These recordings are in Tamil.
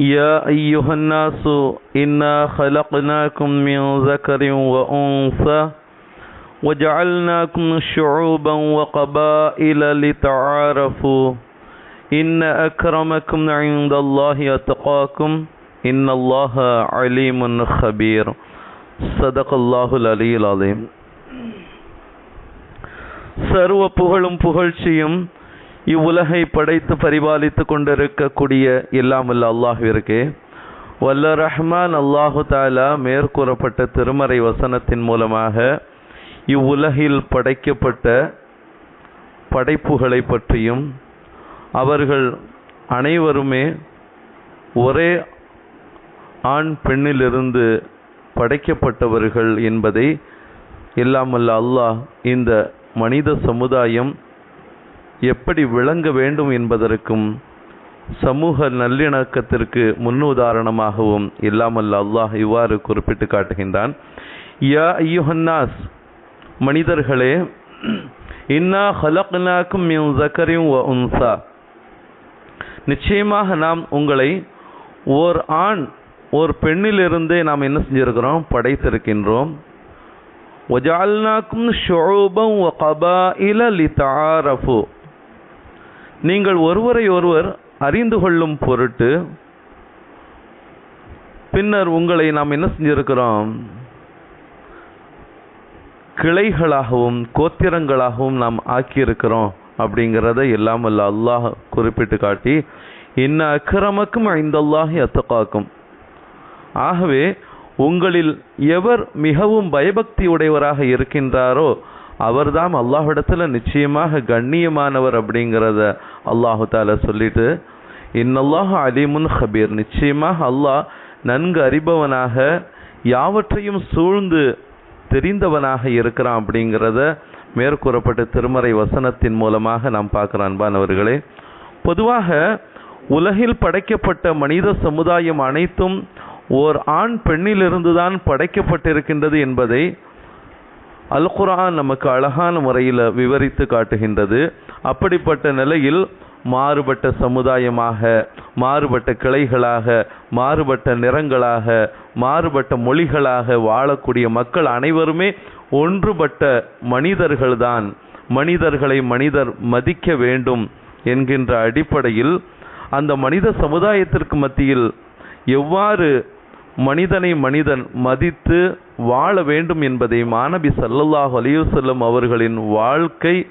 يا أيها الناس إنا خلقناكم من ذكر وأنثى وجعلناكم شعوبا وقبائل لتعارفوا إن أكرمكم عند الله أتقاكم إن الله عليم خبير صدق الله العلي العظيم சர்வ புகழும் புகழ்ச்சியும் இவ்வுலகை படைத்து பரிபாலித்து கொண்டிருக்கக்கூடிய எல்லாமல்ல அல்லாஹ்விற்கு வல்ல ரஹ்மான் அல்லாஹு தாலா மேற்கூறப்பட்ட திருமறை வசனத்தின் மூலமாக இவ்வுலகில் படைக்கப்பட்ட படைப்புகளை பற்றியும் அவர்கள் அனைவருமே ஒரே ஆண் பெண்ணிலிருந்து படைக்கப்பட்டவர்கள் என்பதை எல்லாமல்ல அல்லாஹ் இந்த மனித சமுதாயம் எப்படி விளங்க வேண்டும் என்பதற்கும் சமூக நல்லிணக்கத்திற்கு முன்னுதாரணமாகவும் இல்லாமல் அல்லாஹ் இவ்வாறு குறிப்பிட்டு காட்டுகின்றான். யா ஐயுஹன்னாஸ் மனிதர்களே இன்னா ஹலக்னாக்கும் மின் ஜக்கரியும் வ உன்சா. நிச்சயமாக நாம் உங்களை ஓர் ஆண் ஒரு பெண்ணிலிருந்தே நாம் என்ன செஞ்சுருக்கிறோம்? படைத்திருக்கின்றோம். ஒஜால்னாக்கும் ஷோபம் ஒ கபா இல லித்தாரஃபு நீங்கள் ஒருவரை ஒருவர் அறிந்து கொள்ளும் பொருட்டு பின்னர் உங்களை நாம் என்ன செஞ்சிருக்கிறோம்? கிளைகளாகவும் கோத்திரங்களாகவும் நாம் ஆக்கியிருக்கிறோம் அப்படிங்கிறத எல்லாம் அல்ல அல்லாஹ் குறிப்பிட்டு காட்டி இன்ன அக்கிரமக்கும் ஐந்தல்லாஹி அத்தகாக்கும். ஆகவே உங்களில் எவர் மிகவும் பயபக்தி உடையவராக இருக்கின்றாரோ அவர்தான் அல்லாஹ்விடத்தில் நிச்சயமாக கண்ணியமானவர் அப்படிங்கிறத அல்லாஹு தால சொல்லிட்டு இன்னல்லாஹ் அலிமுன் ஹபீர் நிச்சயமாக அல்லாஹ் நன்கு அறிபவனாக யாவற்றையும் சூழ்ந்து தெரிந்தவனாக இருக்கிறான் அப்படிங்கிறத மேற்கூறப்பட்ட திருமறை வசனத்தின் மூலமாக நாம் பார்க்கிறோம் அன்பானவர்களே. பொதுவாக உலகில் படைக்கப்பட்ட மனித சமுதாயம் அனைத்தும் ஓர் ஆண் பெண்ணிலிருந்து தான் படைக்கப்பட்டிருக்கின்றது என்பதை அல் குரான் நமக்கு அழகான முறையில் விவரித்து காட்டுகின்றது. அப்படிப்பட்ட நிலையில் மாறுபட்ட சமுதாயமாக மாறுபட்ட கிளைகளாக மாறுபட்ட நிறங்களாக மாறுபட்ட மொழிகளாக வாழக்கூடிய மக்கள் அனைவருமே ஒன்றுபட்ட மனிதர்கள்தான். மனிதர்களை மனிதர் மதிக்க வேண்டும் என்கின்ற அடிப்படையில் அந்த மனித சமுதாயத்திற்கு மத்தியில் எவ்வாறு மனிதனை மனிதன் மதித்து வாழ வேண்டும் என்பதை மாணவி சல்லல்லாஹ் அலியுசல்லம் அவர்களின் வாழ்க்கை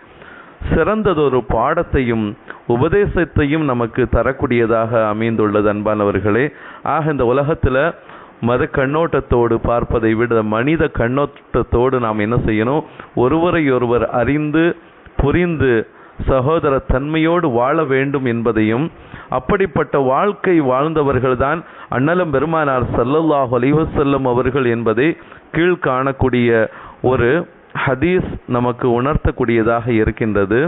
சிறந்ததொரு பாடத்தையும் உபதேசத்தையும் நமக்கு தரக்கூடியதாக அமைந்துள்ளது அன்பானவர்களே. ஆக இந்த உலகத்தில் மத கண்ணோட்டத்தோடு பார்ப்பதை விட மனித கண்ணோட்டத்தோடு நாம் என்ன செய்யணும்? ஒருவரை ஒருவர் அறிந்து புரிந்து சகோதர தன்மையோடு வாழ வேண்டும் என்பதையும் அப்படிப்பட்ட வாழ்க்கை வாழ்ந்தவர்கள்தான் அண்ணலம் பெருமானார் சல்லல்லாஹ் அலிவசல்லம் அவர்கள் என்பதை கீழ் காணக்கூடிய ஒரு ஹதீஸ் நமக்கு உணர்த்தக்கூடியதாக இருக்கின்றது.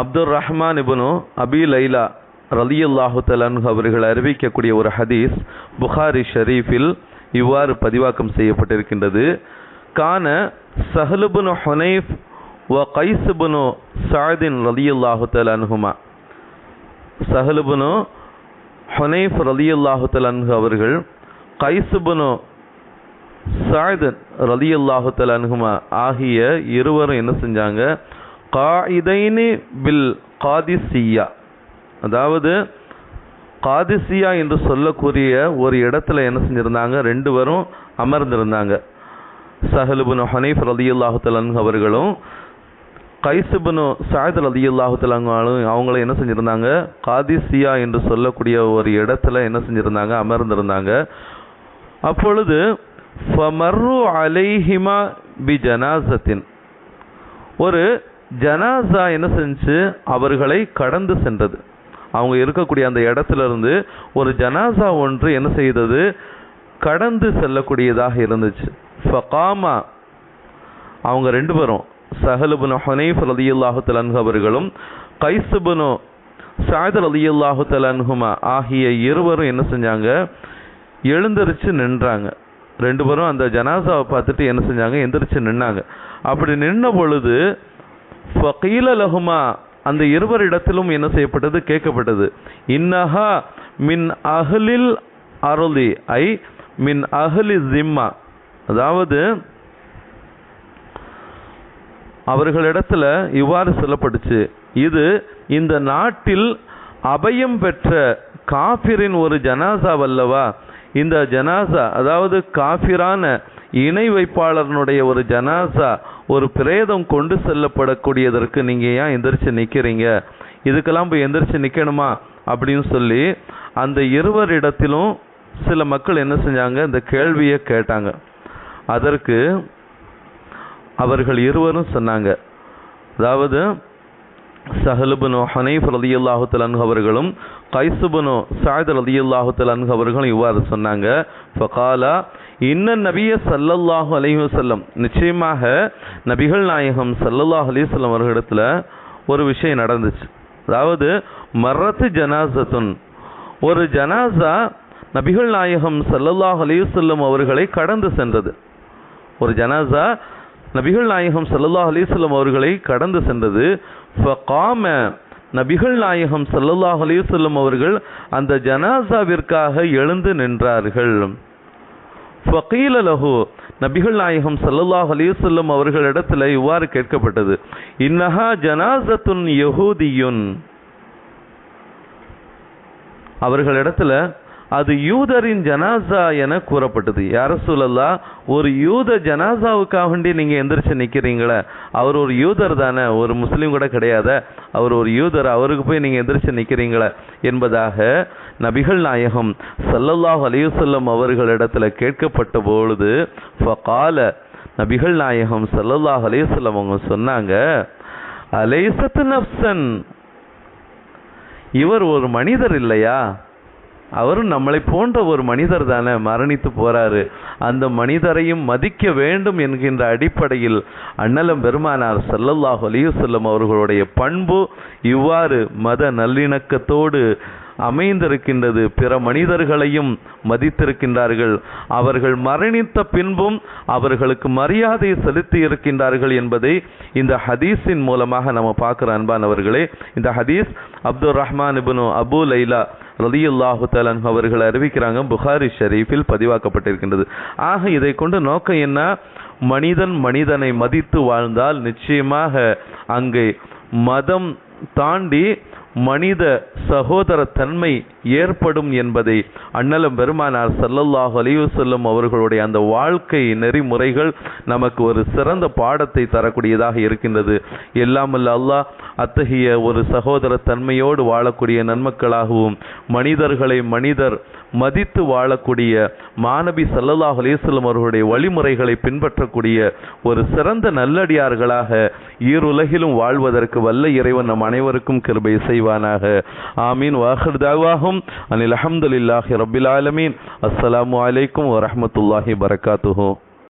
அப்துல் ரஹ்மான் இபுனு அபி லைலா ரலியுல்லாஹு தலன் அவர்கள் அறிவிக்கக்கூடிய ஒரு ஹதீஸ் புகாரி ஷரீஃபில் இவ்வாறு பதிவாக்கம் செய்யப்பட்டிருக்கின்றது. கான சஹலுபுனு ஹொனைஃப் வ கைசுபுனு சாதின் ரலியுல்லாஹு தலன்ஹுமா சஹலுபுனு ஹுனைஃப் ரலியுல்லாஹு தலன்ஹு அவர்கள் கைசுபுனு சாயத் ரலியுல்லாஹு தலன்ஹுமா ஆகிய இருவரும் என்ன செஞ்சாங்க? காயிதைனி பில் காதிசியா. அதாவது காதிசியா என்று சொல்லக்கூடிய ஒரு இடத்துல என்ன செஞ்சுருந்தாங்க? ரெண்டு பேரும் அமர்ந்திருந்தாங்க. சஹலுபுனு ஹனீஃப் ரலியுல்லாஹு தலன் அவர்களும் கைசுபனு சாயத்தில் ரலியல்லாஹு தலங்களும் அவங்கள என்ன செஞ்சுருந்தாங்க? காதிசியா என்று சொல்லக்கூடிய ஒரு இடத்துல என்ன செஞ்சுருந்தாங்க? அமர்ந்திருந்தாங்க. அப்பொழுது ஃபமர்ரு அலைஹிமா பி ஜனாசத்தின் ஒரு ஜனாசா என்ன செஞ்சு அவர்களை கடந்து சென்றது. அவங்க இருக்கக்கூடிய அந்த இடத்துல இருந்து ஒரு ஜனாசா ஒன்று என்ன செய்தது? கடந்து செல்லக்கூடியதாக இருந்துச்சு. ஃபகாமா அவங்க ரெண்டு பேரும். சஹலுபுன் ஹனீஃப் ரலியல்லாஹு தலன்ஹு அவர்களும் கைசுபுனு சாயத் ரலியல்லாஹு தலன்ஹுமா ஆகிய இருவரும் என்ன செஞ்சாங்க? எழுந்திருச்சு நின்றாங்க. ரெண்டு பேரும் அந்த ஜனாசாவை பார்த்துட்டு என்ன செஞ்சாங்க? எந்திரிச்சு நின்னாங்க. அப்படி நின்ன பொழுது ஃபகீல லஹுமா அந்த இருவரிடத்திலும் என்ன செய்யப்பட்டது? கேட்கப்பட்டது. இன்னஹா மின் அஹ்லில் அருளி ஐ மின் அஹ்லி ஜிம்மா அதாவது அவர்களிடத்துல இவ்வாறு சொல்லப்பட்டுச்சு. இது இந்த நாட்டில் அபயம் பெற்ற காஃபிரின் ஒரு ஜனாசா வல்லவா? இந்த ஜனாசா அதாவது காஃபிரான இணை வைப்பாளர்னுடைய ஒரு ஜனாசா ஒரு பிரேதம் கொண்டு செல்லப்படக்கூடியதற்கு நீங்கள் ஏன் எந்திரிச்சு நிற்கிறீங்க இதுக்கெல்லாம் போய் எந்திரிச்சு நிற்கணுமா அப்படின்னு சொல்லி அந்த இருவரிடத்திலும் சில மக்கள் என்ன செஞ்சாங்க? இந்த கேள்வியை கேட்டாங்க. அதற்கு அவர்கள் இருவரும் சொன்னாங்க. அதாவது சஹலுபுனு ஹனீஃப் ரலியல்லாஹு தலன்ஹு அவர்களும் கைசுபுனு சாயத் ரலியல்லாஹு தலன்ஹு அவர்களும் இவ்வாறு சொன்னாங்க. ஃபகாலா இன்ன நபிய சல்லல்லாஹு அலைஹி வஸல்லம். நிச்சயமாக நபிகள் நாயகம் சல்லல்லாஹு அலைஹி வஸல்லம் அவர்களிடத்துல ஒரு விஷயம் நடந்துச்சு. அதாவது மரத்து ஜனாசத்துன் ஒரு ஜனாசா நபிகள் நாயகம் சல்லல்லாஹு அலைஹி அவர்களை கடந்து சென்றது. ஒரு ஜனாசா நபிகள் நாயகம் சல்லல்லா அலிஸ்லம் அவர்களை கடந்து சென்றது. ஃபகாம நபிகள் நாயகம் ஸல்லல்லாஹு அலைஹி அவர்கள் அந்த ஜனாசாவிற்காக எழுந்து நின்றார்கள். ஃபகீல லஹு நபிகள் நாயகம் ஸல்லல்லாஹு அலைஹி அவர்களிடத்தில் இவ்வாறு கேட்கப்பட்டது. இன்னஹா ஜனாசத்துன் யஹூதியுன். அவர்களிடத்தில் அது யூதரின் ஜனாசா என கூறப்பட்டது. யார சூழல்லா ஒரு யூத ஜனாசாவுக்காக வேண்டி நீங்க எந்திரிச்சு நிக்கிறீங்களே அவர் ஒரு யூதர் தானே ஒரு முஸ்லீம் கூட கிடையாத அவர் ஒரு யூதர் அவருக்கு போய் நீங்க எந்திரிச்சு நிக்கிறீங்களே என்பதாக நபிகள் நாயகம் சல்லல்லாஹ் அலைஹி வஸல்லம் அவர்களிடத்துல கேட்கப்பட்ட பொழுது ஃபகால நபிகள் நாயகம் சல்லல்லாஹ் அலைஹி அவங்க சொன்னாங்க அலைசத்து நஃப்சன் இவர் ஒரு மனிதர் இல்லையா? அவரும் நம்மளை போன்ற ஒரு மனிதர் தானே மரணித்து போறாரு. அந்த மனிதரையும் மதிக்க வேண்டும் என்கின்ற அடிப்படையில் அண்ணலம் பெருமானார் ஸல்லல்லாஹு அலியுசல்லம் அவர்களுடைய பண்பு இவ்வாறு மத நல்லிணக்கத்தோடு அமைந்திருக்கின்றது. பிற மனிதர்களையும் மதித்திருக்கின்றார்கள். அவர்கள் மரணித்த பின்பும் அவர்களுக்கு மரியாதை செலுத்தி இருக்கின்றார்கள் என்பதை இந்த ஹதீஸின் மூலமாக நம்ம பார்க்குற அன்பானவர்களே இந்த ஹதீஸ் அப்துல் ரஹ்மான் இபுனு அபு லைலா ரலியல்லாஹு தலன் அவர்கள் அறிவிக்கிறாங்க புகாரி ஷரீஃபில் பதிவாக்கப்பட்டிருக்கின்றது. ஆக இதை கொண்டு நோக்கம் என்ன? மனிதன் மனிதனை மதித்து வாழ்ந்தால் நிச்சயமாக அங்கே மதம் தாண்டி மனித சகோதர தன்மை ஏற்படும் என்பதை அண்ணலம் பெருமானார் சல்லல்லாஹ் அலிவசல்லம் அவர்களுடைய அந்த வாழ்க்கை நெறிமுறைகள் நமக்கு ஒரு சிறந்த பாடத்தை தரக்கூடியதாக இருக்கின்றது. எல்லாமல்ல அல்லாஹ் அத்தகைய ஒரு சகோதர தன்மையோடு வாழக்கூடிய நன்மக்களாகவும் மனிதர்களை மனிதர் மதித்து வாழக்கூடிய மாணவி சல்லல்லாஹ் அலிவசல்லம் அவர்களுடைய வழிமுறைகளை பின்பற்றக்கூடிய ஒரு சிறந்த நல்லடியார்களாக ஈருலகிலும் வாழ்வதற்கு வல்ல இறைவன் நம் அனைவருக்கும் கிருபை செய்வானாக ஆமீன் வாஹிர் தாவாகும் அனில் அஹமதுல்லாஹி ரபில் ஆலமீன் அஸ்ஸலாமு அலைக்கும் வரஹ்மத்துல்லாஹி பரகாத்துஹு